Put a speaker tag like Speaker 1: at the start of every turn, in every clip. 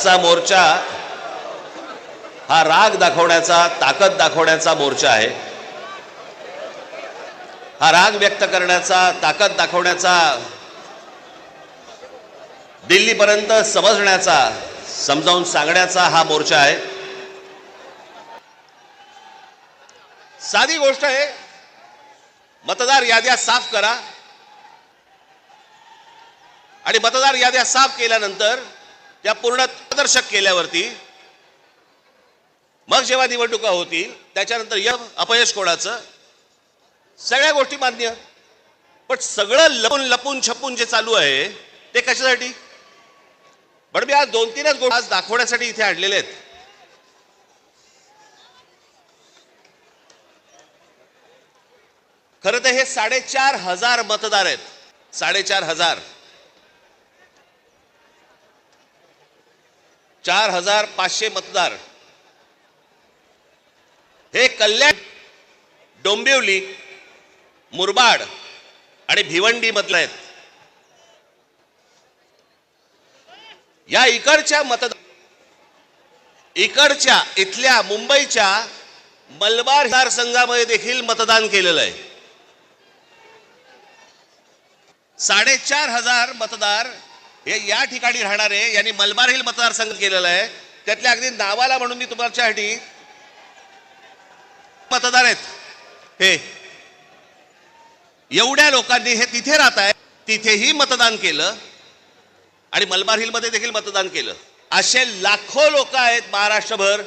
Speaker 1: आजचा मोर्चा हा राग दाखवण्याचा ताकद दाखवण्याचा मोर्चा आहे. हा राग व्यक्त करण्याचा ताकद दाखवण्याचा दिल्लीपर्यंत समजण्याचा समजावून सांगण्याचा हा मोर्चा आहे. साधी गोष्ट आहे मतदार याद्या साफ करा. आणि मतदार याद्या साफ केल्यानंतर त्या पूर्ण प्रदर्शक केल्यावरती मग जेव्हा निवडणुका होतील त्याच्यानंतर य अपयश कोणाचं? सगळ्या गोष्टी मान्य. पण सगळं लपून लपून छपून जे चालू आहे ते कशासाठी? पण मी आज दोन तीनच गोष्टी आज दाखवण्यासाठी इथे आणलेले आहेत. खरं तर हे साडेचार हजार मतदार आहेत. साडेचार हजार. चार हजार पाचशे मतदार. हे कल्याण डोंबिवली मुरबाड आणि भिवंडी मधले आहेत. या इकडच्या मतदार इकडच्या इथल्या मुंबईच्या मलबार मतदारसंघामध्ये देखील मतदान केलेलं आहे. साडेचार हजार मतदार हे या ठिकाणी राहणारे यांनी मलबार हिल मतदारसंघ केलेला आहे. त्यातल्या अगदी नावाला म्हणून मी तुमच्यासाठी मतदार आहेत. हे एवढ्या लोकांनी हे तिथे राहत आहे तिथेही मतदान केलं आणि मलबार हिलमध्ये देखील मतदान केलं. असे लाखो लोक आहेत महाराष्ट्रभर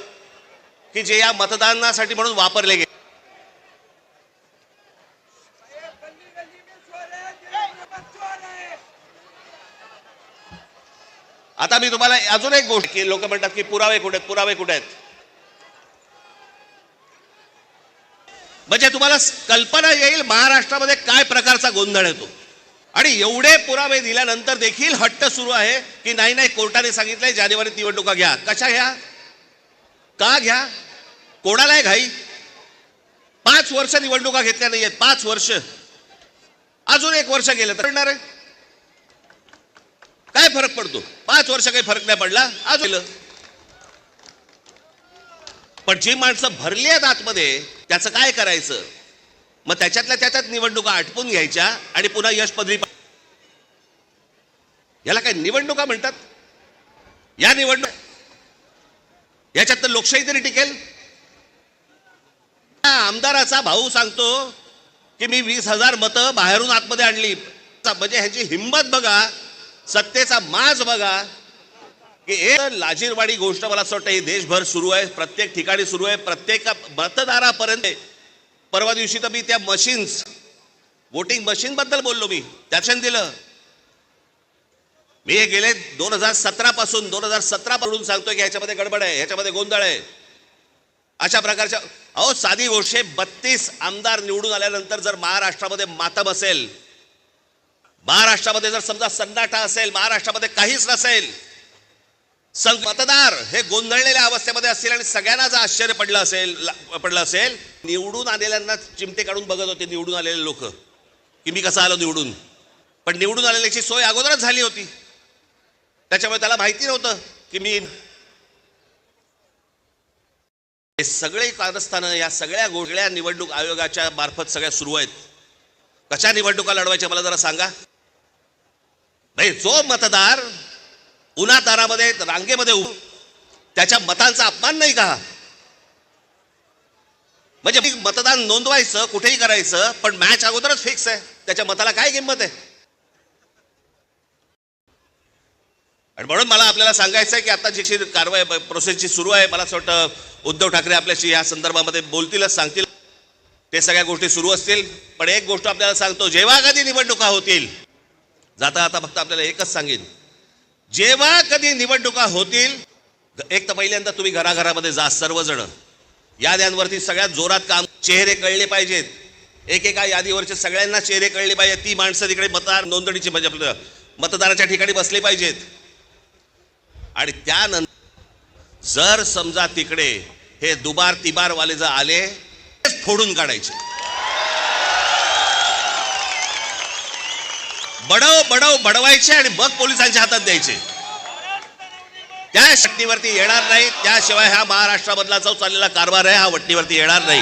Speaker 1: की जे या मतदानासाठी म्हणून वापरले गेले. आता मी तुम्हाला अजून एक गोष्ट की लोक म्हणतात की पुरावे कुठे आहेत? पुरावे कुठे आहेत? म्हणजे तुम्हाला कल्पना येईल महाराष्ट्रामध्ये काय प्रकारचा गोंधळ येतो. आणि एवढे पुरावे दिल्यानंतर देखील हट्ट सुरू आहे की नाही नाही कोर्टाने सांगितलंय जानेवारीत निवडणुका घ्या. कशा घ्या? का घ्या? कोणाला आहे घाई? पाच वर्ष निवडणुका घेतल्या नाहीयेत. पाच वर्ष. अजून एक वर्ष गेलं तर आहे काय फरक पडतो? पाच वर्ष काही फरक नाही पडला आज पण जी माणसं भरली आहेत आतमध्ये त्याचं काय करायचं? मग त्याच्यातल्या त्याच्यात निवडणुका आटपून घ्यायच्या आणि पुन्हा यश पदवी याला काय निवडणुका म्हणतात? या निवडणूक याच्यात तर लोकशाही तरी टिकेल. हा आमदाराचा भाऊ सांगतो की मी वीस हजार मतं बाहेरून आतमध्ये आणली. म्हणजे ह्याची हिंमत बघा सत्तेचा माज बघा. की एक लाजीरवाडी गोष्ट मला असं वाटतं ही देशभर सुरू आहे प्रत्येक ठिकाणी सुरू आहे प्रत्येक मतदारापर्यंत. परवा दिवशी तर मी त्या मशीन्स वोटिंग मशीनबद्दल बोललो मी. त्याशन दिलं. मी हे गेले दोन हजार सतरा पासून दोन हजार सतरा पासून सांगतोय की ह्याच्यामध्ये गडबड आहे ह्याच्यामध्ये गोंधळ आहे. अशा प्रकारच्या अहो साधी गोष्ट बत्तीस आमदार निवडून आल्यानंतर जर महाराष्ट्रामध्ये मातम असेल महाराष्ट्रामध्ये जर समजा सन्नाटा असेल महाराष्ट्रामध्ये काहीच नसेल मतदार हे गोंधळलेल्या अवस्थेमध्ये असतील आणि सगळ्यांना जर आश्चर्य पडलं असेल पडलं असेल निवडून आलेल्यांना चिमटे काढून बघत होते निवडून आलेले लोक. की मी कसं आलो निवडून? पण निवडून आलेल्याची सोय अगोदरच झाली होती. त्याच्यामुळे त्याला माहिती नव्हतं की मी हे सगळे कारस्थानं या सगळ्या गोष्टी निवडणूक आयोगाच्या मार्फत सगळ्या सुरू आहेत. कशा निवडणुका लढवायच्या मला जरा सांगा. नाही जो मतदार उन्हातारामध्ये रांगेमध्ये उभं, त्याच्या मतांचा अपमान नाही का? म्हणजे मतदान नोंदवायचं कुठेही करायचं पण मॅच अगोदरच फिक्स आहे. त्याच्या मताला काय किंमत आहे? आणि म्हणून मला आपल्याला सांगायचं आहे की आता जी कारवाई प्रोसेसची सुरू आहे मला असं वाटतं उद्धव ठाकरे आपल्याशी या संदर्भामध्ये बोलतीलच सांगतील. ते सगळ्या गोष्टी सुरू असतील. पण एक गोष्ट आपल्याला सांगतो जेव्हा कधी निवडणुका होतील जाता आता फक्त आपल्याला एकच सांगेन. जेव्हा कधी निवडणुका होतील एक तर पहिल्यांदा तुम्ही घराघरामध्ये जा सर्वजण. याद्यांवरती सगळ्यात जोरात काम चेहरे कळले पाहिजेत. एकेका यादीवरचे सगळ्यांना चेहरे कळले पाहिजेत. ती माणसं तिकडे मतदार नोंदणीची म्हणजे आपलं मतदाराच्या ठिकाणी बसले पाहिजेत. आणि त्यानंतर जर समजा तिकडे हे दुबार तिबार वाले जर आले फोडून काढायचे. बडव बडव बडवायचे आणि मग पोलिसांच्या हातात द्यायचे. त्या शक्तीवरती येणार नाही. त्याशिवाय हा महाराष्ट्रामधला जो चाललेला कारभार आहे हा वट्टीवरती येणार नाही.